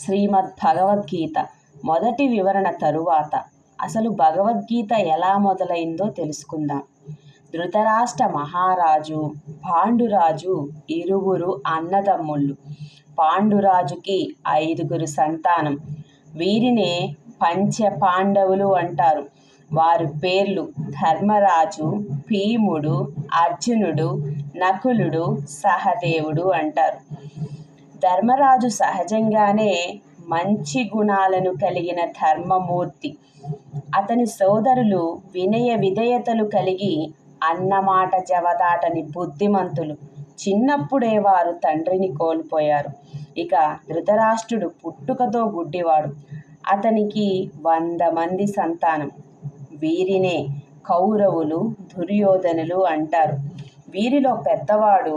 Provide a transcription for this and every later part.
శ్రీమద్ భగవద్గీత మొదటి వివరణ తరువాత. అసలు భగవద్గీత ఎలా మొదలైందో తెలుసుకుందాం. ధృతరాష్ట్ర మహారాజు పాండురాజు ఇరువురు అన్నదమ్ముళ్ళు. పాండురాజుకి ఐదుగురు సంతానం. వీరినే పంచ పాండవులు అంటారు. వారి పేర్లు ధర్మరాజు భీముడు అర్జునుడు నకులుడు సహదేవుడు అంటారు. ధర్మరాజు సహజంగానే మంచి గుణాలను కలిగిన ధర్మమూర్తి. అతని సోదరులు వినయ విధేయతలు కలిగి అన్నమాట జవదాటని బుద్ధిమంతులు చిన్నప్పుడే వారు తండ్రిని కోల్పోయారు. ఇక ధృతరాష్ట్రుడు పుట్టుకతో గుడ్డివాడు. అతనికి వంద మంది సంతానం. వీరినే కౌరవులు దుర్యోధనులు అంటారు. వీరిలో పెద్దవాడు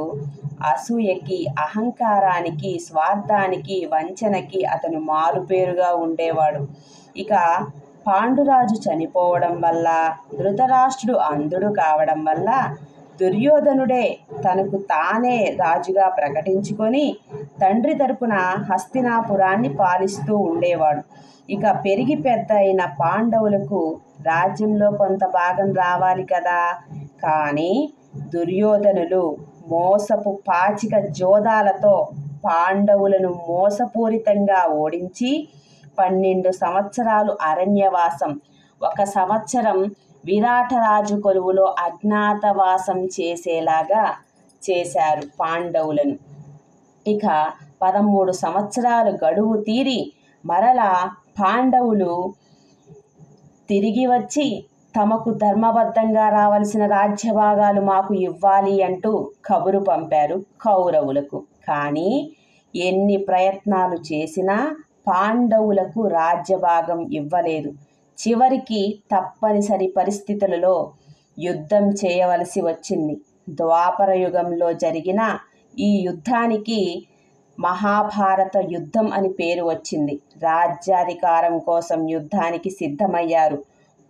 అసూయకి అహంకారానికి స్వార్థానికి వంచనకి అతను మారుపేరుగా ఉండేవాడు. ఇక పాండురాజు చనిపోవడం వల్ల ధృతరాష్ట్రుడు అంధుడు కావడం వల్ల దుర్యోధనుడే తనకు తానే రాజుగా ప్రకటించుకొని తండ్రి తరపున హస్తినాపురాన్ని పాలిస్తూ ఉండేవాడు. ఇక పెరిగి పెద్ద అయిన పాండవులకు రాజ్యంలో కొంత భాగం రావాలి కదా? కానీ దుర్యోధనులు మోసపు పాచిక జోదాలతో పాండవులను మోసపూరితంగా ఓడించి పన్నెండు సంవత్సరాలు అరణ్యవాసం ఒక సంవత్సరం విరాటరాజు కొలువులో అజ్ఞాతవాసం చేసేలాగా చేశారు పాండవులను. ఇక పదమూడు సంవత్సరాలు గడువు తీరి మరలా పాండవులు తిరిగి వచ్చి తమకు ధర్మబద్ధంగా రావలసిన రాజ్యభాగాలు మాకు ఇవ్వాలి అంటూ కబురు పంపారు కౌరవులకు. కానీ ఎన్ని ప్రయత్నాలు చేసినా పాండవులకు రాజ్యభాగం ఇవ్వలేదు. చివరికి తప్పనిసరి పరిస్థితులలో యుద్ధం చేయవలసి వచ్చింది. ద్వాపర యుగంలో జరిగిన ఈ యుద్ధానికి మహాభారత యుద్ధం అని పేరు వచ్చింది. రాజ్యాధికారం కోసం యుద్ధానికి సిద్ధమయ్యారు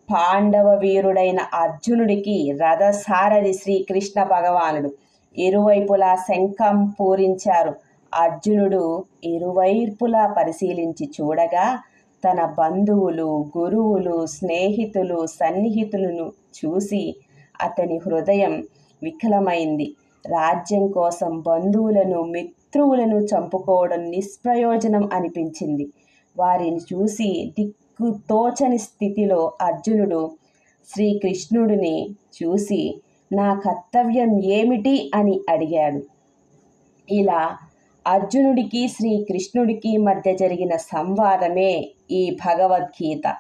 పాండవ వీరుడైన అర్జునుడికి రథసారథి శ్రీకృష్ణ భగవానుడు. ఇరువైపులా శంఖం పూరించారు. అర్జునుడు ఇరువైపులా పరిశీలించి చూడగా తన బంధువులు గురువులు స్నేహితులు సన్నిహితులను చూసి అతని హృదయం వికలమైంది. రాజ్యం కోసం బంధువులను మిత్రువులను చంపుకోవడం నిష్ప్రయోజనం అనిపించింది. వారిని చూసి దిక్కు తోచని స్థితిలో అర్జునుడు శ్రీకృష్ణుడిని చూసి నా కర్తవ్యం ఏమిటి? అని అడిగాడు. ఇలా అర్జునుడికి శ్రీకృష్ణుడికి మధ్య జరిగిన సంవాదమే ఈ భగవద్గీత.